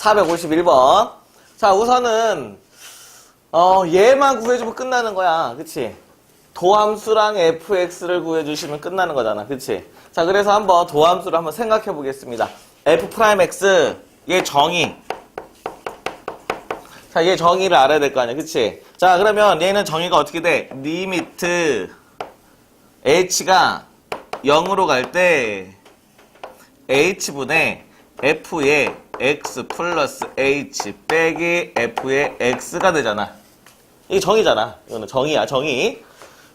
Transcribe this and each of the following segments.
451번. 자, 우선은, 어, 얘만 구해주면 끝나는 거야. 그치? 도함수랑 fx를 구해주시면 끝나는 거잖아. 그치? 자, 그래서 한번 도함수를 한번 생각해 보겠습니다. f'x, 얘 정의. 자, 얘 정의를 알아야 될 거 아니야. 그치? 자, 그러면 얘는 정의가 어떻게 돼? 리미트 h가 0으로 갈 때 h분의 f의 x 플러스 h 빼기 f의 x가 되잖아. 이게 정의잖아. 이거는 정의야, 정의.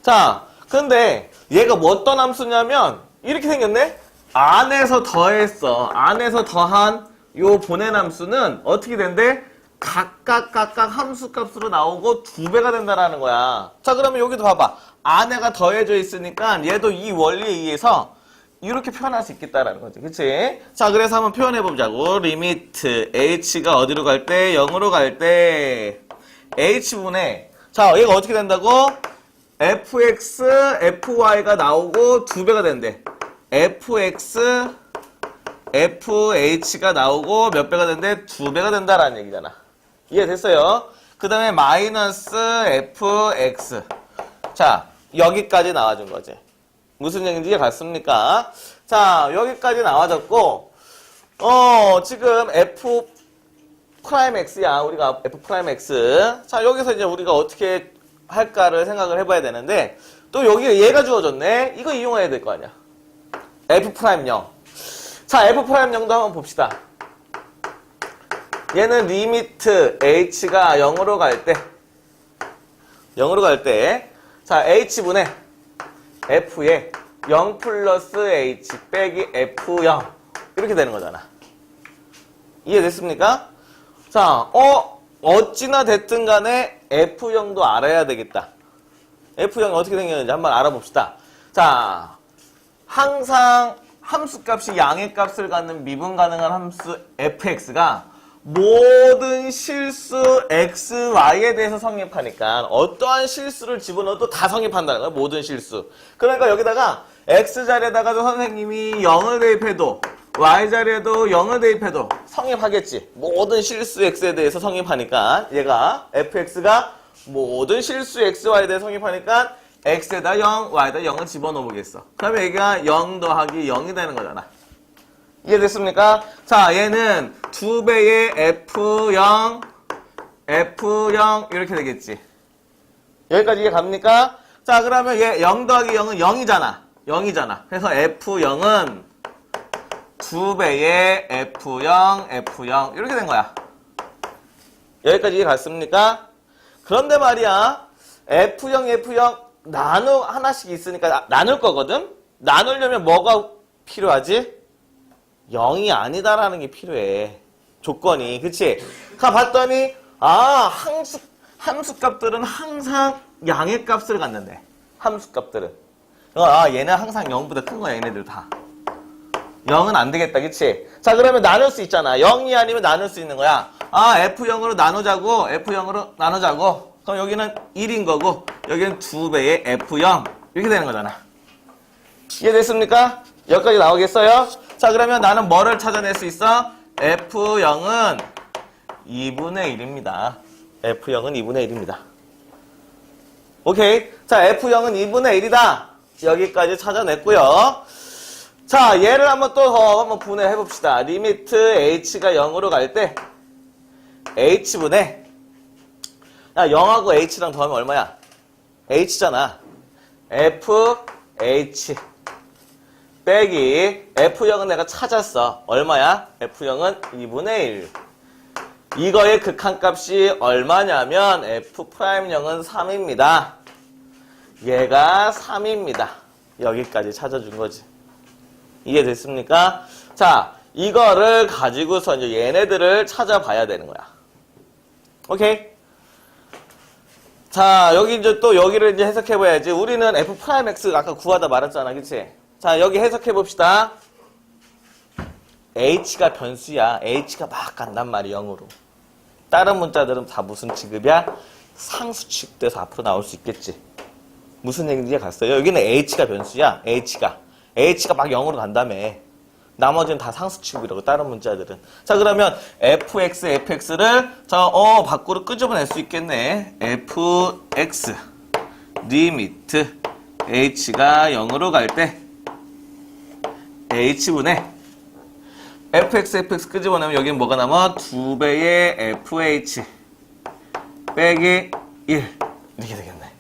자, 근데 얘가 뭐 어떤 함수냐면 이렇게 생겼네? 안에서 더했어. 안에서 더한 요 보낸 함수는 어떻게 된대? 각각 각각 함수 값으로 나오고 두 배가 된다라는 거야. 자, 그러면 여기도 봐봐. 안에가 더해져 있으니까 얘도 이 원리에 의해서 이렇게 표현할 수 있겠다라는 거지. 그치? 자, 그래서 한번 표현해 보자고. 리미트 h가 어디로 갈 때? 0으로 갈 때 h분의 자, 얘가 어떻게 된다고? fx, fy가 나오고 두 배가 된대. fx, fh가 나오고 몇 배가 된대? 두 배가 된다라는 얘기잖아. 이해됐어요? 그 다음에 마이너스 fx. 자, 여기까지 나와준 거지. 무슨 얘기인지 갔습니까? 자, 여기까지 나와졌고, 어, 지금 f 프라임 x야. 우리가 f 프라임 x. 자, 여기서 이제 우리가 어떻게 할까를 생각을 해봐야 되는데, 또 여기 얘가 주어졌네? 이거 이용해야 될 거 아니야. f 프라임 0. 자, f 프라임 0도 한번 봅시다. 얘는 리미트 h가 0으로 갈 때, 0으로 갈 때, 자, h분의 f에 0 플러스 h 빼기 f0 이렇게 되는 거잖아. 이해됐습니까? 자, 어, 어찌나 됐든 간에 f0도 알아야 되겠다. f0이 어떻게 생겼는지 한번 알아봅시다. 자, 항상 함수 값이 양의 값을 갖는 미분 가능한 함수 fx가 모든 실수 x, y에 대해서 성립하니까 어떠한 실수를 집어넣어도 다 성립한다는 거야. 모든 실수. 그러니까 여기다가 x 자리에다가도 선생님이 0을 대입해도 y 자리에도 0을 대입해도 성립하겠지. 모든 실수 x에 대해서 성립하니까 얘가 fx가 모든 실수 x, y에 대해서 성립하니까 x에다 0, y에다 0을 집어넣어 보겠어. 그러면 얘가 0 더하기 0이 되는 거잖아. 이해됐습니까? 자, 얘는 두 배의 F0, F0 이렇게 되겠지. 여기까지 이해 갑니까? 자, 그러면 얘 0 더하기 0은 0이잖아. 0이잖아. 그래서 F0은 두 배의 F0, F0 이렇게 된 거야. 여기까지 이해 갔습니까? 그런데 말이야. F0, F0 나누 하나씩 있으니까 나- 나눌 거거든? 나누려면 뭐가 필요하지? 0이 아니다라는 게 필요해. 조건이. 그치? 가 봤더니, 아, 함수, 함수 값들은 항상 양의 값을 갖는데. 함수 값들은. 아, 얘는 항상 0보다 큰 거야, 얘네들 다. 0은 안 되겠다, 그치? 자, 그러면 나눌 수 있잖아. 0이 아니면 나눌 수 있는 거야. 아, F0으로 나누자고, F0으로 나누자고. 그럼 여기는 1인 거고, 여기는 2배의 F0. 이렇게 되는 거잖아. 이해됐습니까? 여기까지 나오겠어요? 자, 그러면 나는 뭐를 찾아낼 수 있어? F0은 2분의 1입니다. F0은 2분의 1입니다. 오케이. 자, F0은 2분의 1이다. 여기까지 찾아냈고요. 자, 얘를 한번 또더 한번 분해해 봅시다. 리미트 h가 0으로 갈 때 h분의 야, 0하고 h랑 더하면 얼마야? h잖아. f h 빼기 F0은 내가 찾았어. 얼마야? F0은 2분의 1. 이거의 극한값이 얼마냐면 F'0은 3입니다. 얘가 3입니다. 여기까지 찾아준 거지. 이해됐습니까? 자, 이거를 가지고서 이제 얘네들을 찾아봐야 되는 거야. 오케이? 자, 여기 이제 또 여기를 이제 해석해봐야지. 우리는 F'X 아까 구하다 말았잖아. 그치? 자, 여기 해석해 봅시다. H가 변수야. H가 막 간단 말이야, 0으로. 다른 문자들은 다 무슨 취급이야? 상수 취급돼서 앞으로 나올 수 있겠지. 무슨 얘기인지 갔어요? 여기는 H가 변수야. H가. H가 막 0으로 간다며. 나머지는 다 상수 취급이라고 다른 문자들은. 자 그러면 fx, fx를 자 어 밖으로 끄집어낼 수 있겠네. fx 리미트 h가 0으로 갈 때 h분의 fx, fx 끄집어내면 여기는 뭐가 남아? 2배의 fh 빼기 1 이렇게 되겠네.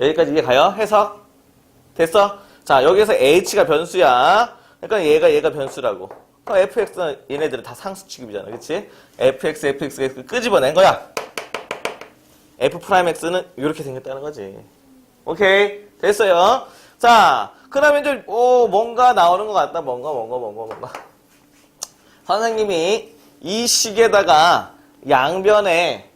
여기까지 이해 가요? 해석? 됐어? 자, 여기서 h가 변수야. 그러니까 얘가 얘가 변수라고. 그럼 fx는 얘네들은 다 상수 취급이잖아. 그치? fx, fx, 끄집어낸 거야. f 프라임 x는 이렇게 생겼다는 거지. 오케이. 됐어요. 자, 그러면 이제, 오, 뭔가 나오는 것 같다. 뭔가, 뭔가, 뭔가, 뭔가. 선생님이 이 식에다가 양변에,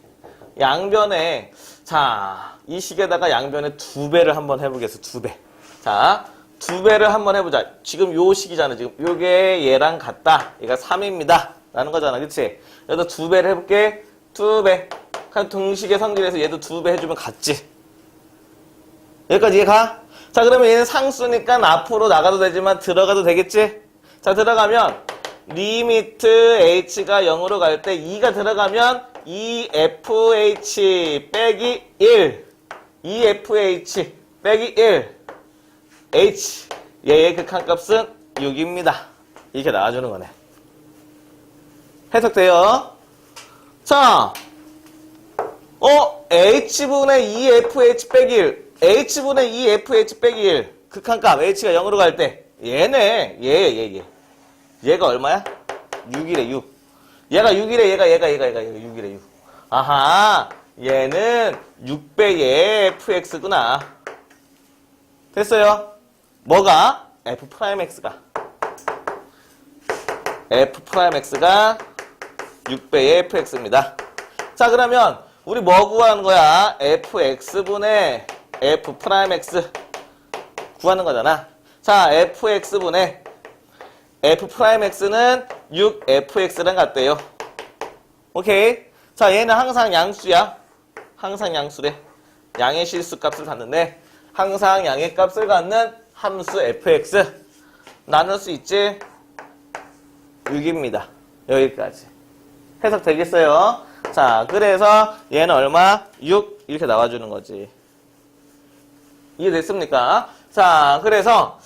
양변에, 자, 이 식에다가 양변에 두 배를 한번 해보겠어. 두 배. 자, 두 배를 한번 해보자. 지금 요 식이잖아. 지금 요게 얘랑 같다. 얘가 3입니다. 라는 거잖아. 그치? 여기다 두 배를 해볼게. 두 배. 그냥 등식의 성질에서 얘도 두 배 해주면 같지. 여기까지 이해 가? 자, 그러면 얘는 상수니까 앞으로 나가도 되지만 들어가도 되겠지? 자, 들어가면 리미트 h가 0으로 갈 때 2가 들어가면 2fh 빼기 1 2fh 빼기 1 h 얘의 극한값은 6입니다. 이렇게 나와주는 거네. 해석돼요? 자, 어, h분의 2fh 빼기 1 h분의 2fh 빼기 1 극한값. H가 0으로 갈 때. 얘네 얘 얘 얘. 얘 가 얼마야? 6이래 6 얘가 6이래 얘가 얘가 얘가 얘가 6이래 6 아하. 얘는 6배의 fx구나. 됐어요? 뭐가? f 프라임 x가. F 프라임 x가 6배의 fx입니다. 자 그러면 우리 뭐 구하는 거야? fx분의 f 프라임 x 구하는 거잖아 자 fx분의 f 프라임 x는 6fx랑 같대요. 오케이. 자, 얘는 항상 양수야. 항상 양수래. 양의 실수 값을 갖는데 항상 양의 값을 갖는 함수 fx 나눌 수 있지? 6입니다. 여기까지. 해석 되겠어요? 자, 그래서 얘는 얼마? 6 이렇게 나와주는 거지. 이해됐습니까? 자, 그래서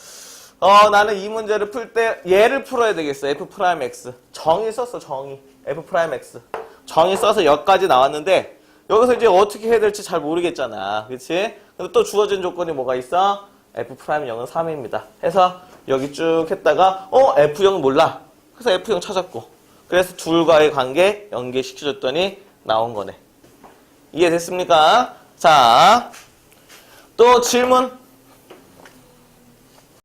어, 나는 이 문제를 풀 때 얘를 풀어야 되겠어. f 프라임 x. 정의 썼어, 정의. f 프라임 x. 정의 써서 여기까지 나왔는데 여기서 이제 어떻게 해야 될지 잘 모르겠잖아. 그치? 근데 또 주어진 조건이 뭐가 있어? f 프라임 0은 3입니다. 해서 여기 쭉 했다가 어, f0은 몰라. 그래서 f0 찾았고. 그래서 둘과의 관계 연계시켜줬더니 나온 거네. 이해됐습니까? 자, 또 질문.